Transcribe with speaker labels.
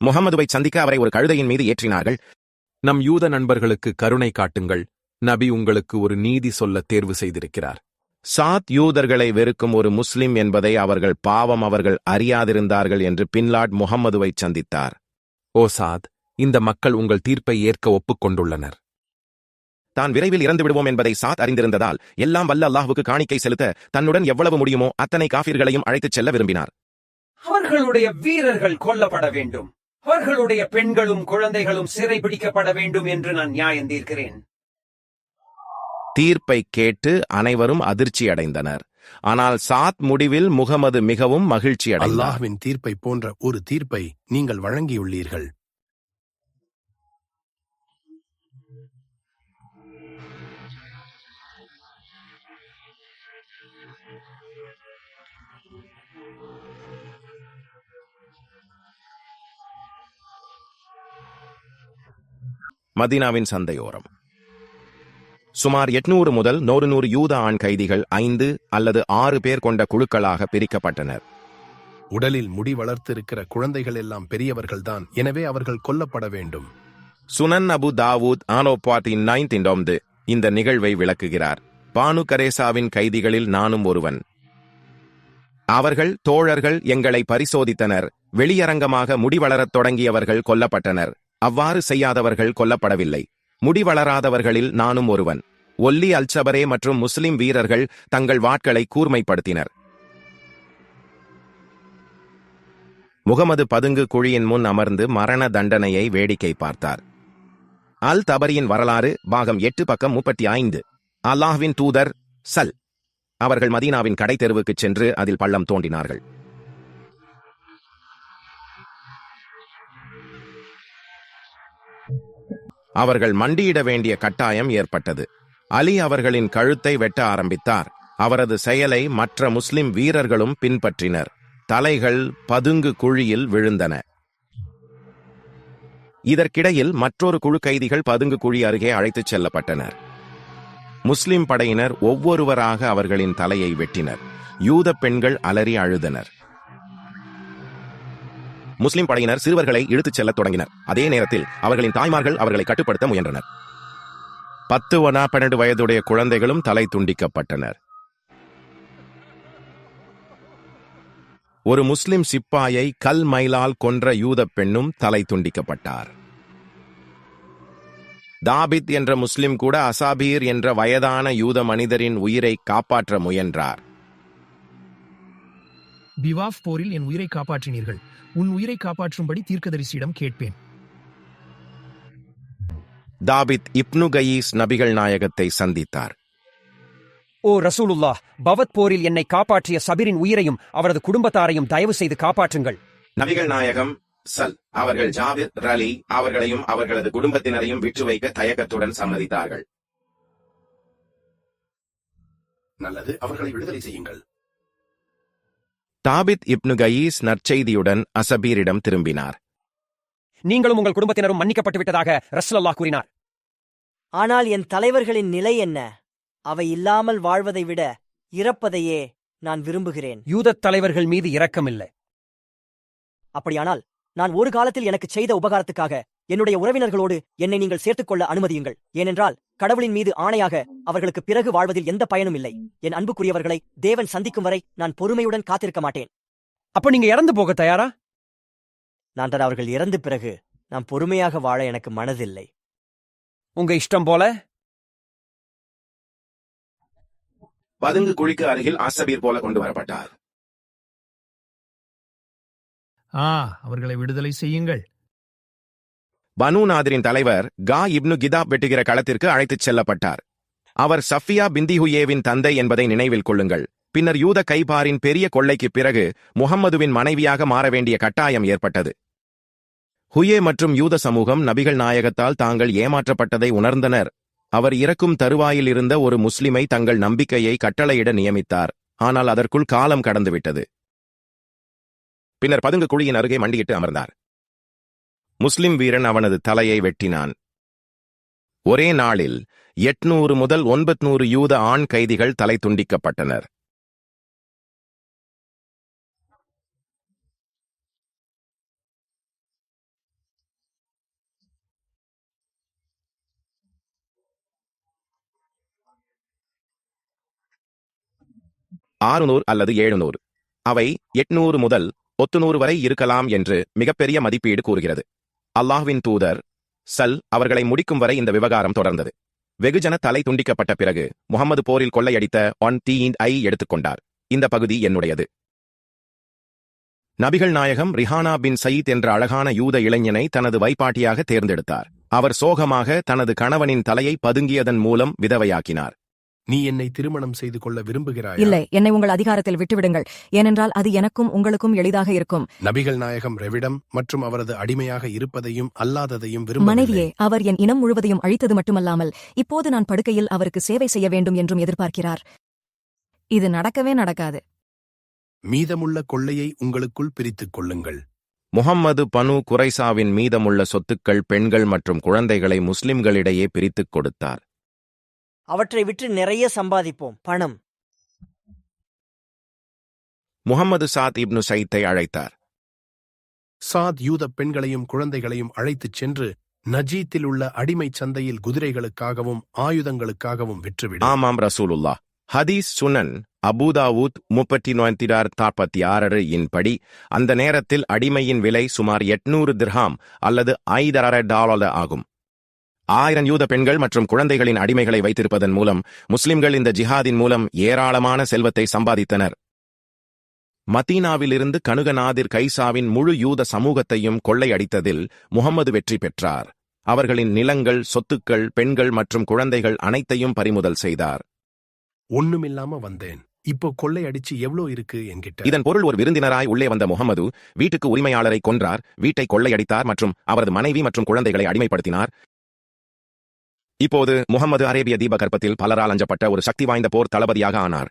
Speaker 1: முகமதுவை சந்திக்க அவரை ஒரு கழுதையின் மீது ஏற்றினார்கள்.
Speaker 2: நம் யூத நண்பர்களுக்கு கருணை காட்டுங்கள். நபி உங்களுக்கு ஒரு நீதி சொல்ல தேர்வு செய்திருக்கிறார்.
Speaker 1: சாத் யூதர்களை வெறுக்கும் ஒரு முஸ்லிம் என்பதை அவர்கள் பாவம் அவர்கள் அறியாதிருந்தார்கள் என்று பின்லாட் முகமதுவை சந்தித்தார்.
Speaker 2: ஓ சாத் இந்த மக்கள் உங்கள் தீர்ப்பை ஏற்க ஒப்புக்கொண்டுள்ளனர்.
Speaker 1: தான் விரைவில் இறந்து விடுவோம் என்பதை சாத் அறிந்திருந்ததால் எல்லாம் வல்ல அல்லாஹ்வுக்கு காணிக்கை செலுத்த தன்னுடன் எவ்வளவு முடியுமோ அத்தனை காஃபிர்களையும் அழைத்துச் செல்ல விரும்பினார்.
Speaker 3: அவர்களுடைய வீரர்கள் கொல்லப்பட வேண்டும். அவர்களுடைய பெண்களும் குழந்தைகளும் சிறைபிடிக்கப்பட வேண்டும் என்று நான் நியாயம் தீர்க்கிறேன்.
Speaker 1: தீர்ப்பை கேட்டு அனைவரும் அதிர்ச்சி அடைந்தனர். ஆனால் சாத் முடிவில் முகமது மிகவும் மகிழ்ச்சி அடைந்தார்.
Speaker 4: அல்லாஹ்வின் தீர்ப்பை போன்ற ஒரு தீர்ப்பை நீங்கள் வழங்கியுள்ளீர்கள்.
Speaker 1: மதீனாவின் சந்தையோரம். சுமார் எட்நூறு முதல் நூறு நூறு யூத ஆண் கைதிகள் ஐந்து அல்லது ஆறு பேர் கொண்ட குழுக்களாக பிரிக்கப்பட்டனர்.
Speaker 4: உடலில் முடி வளர்த்திருக்கிற குழந்தைகள் எல்லாம் பெரியவர்கள்தான். எனவே அவர்கள் கொல்லப்பட வேண்டும்.
Speaker 1: சுனன் அபு தாவூத் ஆனோபாட்டின் நைன்த் இந்த நிகழ்வை விளக்குகிறார். பானு கரேசாவின் கைதிகளில் நானும் ஒருவன். அவர்கள் தோழர்கள் எங்களை பரிசோதித்தனர். வெளியரங்கமாக முடி வளரத் தொடங்கியவர்கள் கொல்லப்பட்டனர். அவ்வாறு செய்யாதவர்கள் கொல்லப்படவில்லை. முடி வளராதவர்களில் நானும் ஒருவன். ஒல்லி அல்சபரே மற்றும் முஸ்லிம் வீரர்கள் தங்கள் வாட்களை கூர்மைப்படுத்தினர். முகமது பதுங்கு குழியின் முன் அமர்ந்து மரண தண்டனையை வேடிக்கை பார்த்தார். அல் தபரியின் வரலாறு பாகம் எட்டு பக்கம் முப்பத்தி ஐந்து. அல்லாஹ்வின் தூதர் சல். அவர்கள் மதீனாவின் கடை தெருவுக்குச் சென்று அதில் பள்ளம் தோண்டினார்கள். அவர்கள் மண்டியிட வேண்டிய கட்டாயம் ஏற்பட்டது. அலி அவர்களின் கழுத்தை வெட்ட ஆரம்பித்தார். அவரது செயலை மற்ற முஸ்லிம் வீரர்களும் பின்பற்றினர். தலைகள் பதுங்கு குழியில் விழுந்தன. இதற்கிடையில் மற்றொரு குழு கைதிகள் பதுங்கு குழி அருகே அழைத்துச் செல்லப்பட்டனர். முஸ்லிம் படையினர் ஒவ்வொருவராக அவர்களின் தலையை வெட்டினர். யூத பெண்கள் அலறி அழுதனர். முஸ்லிம் படையினர் சிறுவர்களை இழுத்துச் செல்லத் தொடங்கினர். அதே நேரத்தில் அவர்களின் தாய்மார்கள் அவர்களை கட்டுப்படுத்த முயன்றனர். பத்து ஒனா பன்னெண்டு வயதுடைய குழந்தைகளும் தலை துண்டிக்கப்பட்டனர். ஒரு முஸ்லிம் சிப்பாயை கல் மைலால் கொன்ற யூத பெண்ணும் தலை துண்டிக்கப்பட்டார். தாபித் என்ற முஸ்லிம் கூட அசாபீர் என்ற வயதான யூத மனிதரின் உயிரை காப்பாற்ற முயன்றார்.
Speaker 5: பிவாஃப் போரில் என் உயிரை காப்பாற்றினீர்கள். உன் உயிரை காப்பாற்றும்படி தீர்க்கதரிசியிடம் கேட்பேன்.
Speaker 1: தாபித் இப்னு கயீஸ் நபிகள் நாயகத்தை சந்தித்தார்.
Speaker 3: ஓ ரசூலுல்லாஹ் பவத் போரில் என்னை காப்பாற்றிய சபிரின் உயிரையும் அவரது குடும்பத்தாரையும் தயவு செய்து காப்பாற்றுங்கள்.
Speaker 1: நபிகள் நாயகம் சல் அவர்கள் ஜாபிர் ரலி அவர்களையும் அவர்களது குடும்பத்தினரையும் விற்று வைக்க தயக்கத்துடன் சம்மதித்தார்கள்.
Speaker 4: நல்லது அவர்களை விடுதலை செய்யுங்கள்.
Speaker 1: தாபித் இப்னு கயீஸ் நற்செய்தியுடன் அசபீரிடம் திரும்பினார்.
Speaker 3: நீங்களும் உங்கள் குடும்பத்தினரும் மன்னிக்கப்பட்டு விட்டதாக ரசூலுல்லாஹ் கூறினார்.
Speaker 6: ஆனால் என் தலைவர்களின் நிலை என்ன? அவை இல்லாமல் வாழ்வதை விட இறப்பதையே நான் விரும்புகிறேன்.
Speaker 3: யூதத் தலைவர்கள் மீது இரக்கமில்லை.
Speaker 6: அப்படியானால் நான் ஒரு காலத்தில் எனக்கு செய்த உபகாரத்துக்காக என்னுடைய உறவினர்களோடு என்னை நீங்கள் சேர்த்துக்கொள்ள அனுமதியுங்கள். ஏனென்றால் கடவுளின் மீது ஆணையாக அவர்களுக்கு பிறகு வாழ்வதில் எந்த பயனும் இல்லை. என் அன்புக்குரியவர்களை தேவன் சந்திக்கும் வரை நான் பொறுமையுடன் காத்திருக்க மாட்டேன்.
Speaker 3: அப்ப நீங்க இறந்து போக தயாரா?
Speaker 6: நான் தான் அவர்கள் இறந்த பிறகு நான் பொறுமையாக வாழ எனக்கு மனதில்லை.
Speaker 3: உங்க இஷ்டம் போல?
Speaker 1: பதுங்கு குழிக்கு அருகில் அசபீர் போல கொண்டு வரப்பட்டார்.
Speaker 5: ஆ அவர்களை விடுதலை செய்யுங்கள்.
Speaker 1: பனு நாதிரின் தலைவர் கா இப்னு கிதாப் வெட்டுகிற களத்திற்கு அழைத்துச் செல்லப்பட்டார். அவர் சஃபியா பிந்திஹுயேவின் தந்தை என்பதை நினைவில் கொள்ளுங்கள். பின்னர் யூத கைபாரின் பெரிய கொள்ளைக்குப் பிறகு முகம்மதுவின் மனைவியாக மாற வேண்டிய கட்டாயம் ஏற்பட்டது. ஹுயே மற்றும் யூத சமூகம் நபிகள் நாயகத்தால் தாங்கள் ஏமாற்றப்பட்டதை உணர்ந்தனர். அவர் இறக்கும் தருவாயில் இருந்த ஒரு முஸ்லிமை தங்கள் நம்பிக்கையை கட்டளையிட நியமித்தார். ஆனால் அதற்குள் காலம் கடந்துவிட்டது. பின்னர் பதுங்கு குழியின் அருகே மண்டியிட்டு அமர்ந்தார். முஸ்லிம் வீரன் அவனது தலையை வெட்டினான். ஒரே நாளில் எட்நூறு முதல் ஒன்பத்நூறு யூத ஆண் கைதிகள் தலை துண்டிக்கப்பட்டனர். ஆறுநூறு அல்லது எழுநூறு அவை எட்நூறு முதல் ஒத்துநூறு வரை இருக்கலாம் என்று மிகப்பெரிய மதிப்பீடு கூறுகிறது. அல்லாஹ்வின் தூதர் சல் அவர்களை முடிக்கும் வரை இந்த விவகாரம் தொடர்ந்தது. வெகுஜன தலை துண்டிக்கப்பட்ட பிறகு முகமது போரில் கொள்ளையடித்த ஒன் தீன் ஐ எடுத்துக்கொண்டார் இந்த பகுதி என்னுடையது. நபிகள் நாயகம் ரிஹானா பின் சயீத் என்ற அழகான யூத இளைஞனை தனது வைப்பாட்டியாக தேர்ந்தெடுத்தார். அவர் சோகமாக தனது கணவனின் தலையை பதுங்கியதன் மூலம் விதவையாக்கினார்.
Speaker 4: நீ என்னை திருமணம் செய்து கொள்ள விரும்புகிறாய்?
Speaker 7: இல்லை என்னை உங்கள் அதிகாரத்தில் விட்டுவிடுங்கள். ஏனென்றால் அது எனக்கும் உங்களுக்கும் எளிதாக இருக்கும்.
Speaker 4: நபிகள் நாயகம் ரெவிடம் மற்றும் அவரது அடிமையாக இருப்பதையும் அல்லாததையும் விரும்ப
Speaker 7: மனைவியே அவர் என் இனம் முழுவதையும் அழித்தது மட்டுமல்லாமல் இப்போது நான் படுக்கையில் அவருக்கு சேவை செய்ய வேண்டும் என்றும் எதிர்பார்க்கிறார். இது நடக்கவே நடக்காது.
Speaker 4: மீதமுள்ள கொள்ளையை உங்களுக்குள் பிரித்துக் கொள்ளுங்கள்.
Speaker 1: முகம்மது பனு குரைசாவின் மீதமுள்ள சொத்துக்கள் பெண்கள் மற்றும் குழந்தைகளை முஸ்லிம்களிடையே பிரித்துக் கொடுத்தார்.
Speaker 6: அவற்றை விற்று நிறைய சம்பாதிப்போம். பணம்.
Speaker 1: முகம்மது சாத் இப்னு சைத்தை அழைத்தார்.
Speaker 4: சாத் யூத பெண்களையும் குழந்தைகளையும் அழைத்துச் சென்று நஜீத்தில் உள்ள அடிமைச் சந்தையில் குதிரைகளுக்காகவும் ஆயுதங்களுக்காகவும் விற்றுவிடு
Speaker 1: ஆமாம் ரசூலுல்லா ஹதீஸ் சுனன் அபூதாவூத் முப்பத்தி நொயந்திரார் நாற்பத்தி ஆறு இன்படி அந்த நேரத்தில் அடிமையின் விலை சுமார் எட்நூறு திர்ஹாம் அல்லது ஐதரரை டாலர் ஆகும். ஆயிரம் யூத பெண்கள் மற்றும் குழந்தைகளின் அடிமைகளை வைத்திருப்பதன் மூலம் முஸ்லிம்கள் இந்த ஜிஹாதின் மூலம் ஏராளமான செல்வத்தை சம்பாதித்தனர். மதீனாவிலிருந்து கனுகநாதிர் கைசாவின் முழு யூத சமூகத்தையும் கொள்ளையடித்ததில் முகம்மது வெற்றி பெற்றார். அவர்களின் நிலங்கள் சொத்துக்கள் பெண்கள் மற்றும் குழந்தைகள் அனைத்தையும் பறிமுதல் செய்தார்.
Speaker 4: ஒண்ணுமில்லாம வந்தேன். இப்போ கொள்ளை அடிச்சு எவ்வளோ இருக்கு என்கிட்ட?
Speaker 1: இதன் பொருள் ஒரு விருந்தினராய் உள்ளே வந்த முகமது வீட்டுக்கு உரிமையாளரை கொன்றார் வீட்டை கொள்ளையடித்தார் மற்றும் அவரது மனைவி மற்றும் குழந்தைகளை அடிமைப்படுத்தினார். இப்போது முகமது அரேபிய தீபகற்பத்தில் பலரால் அஞ்சப்பட்ட ஒரு சக்தி வாய்ந்த போர் தளபதியாக ஆனார்.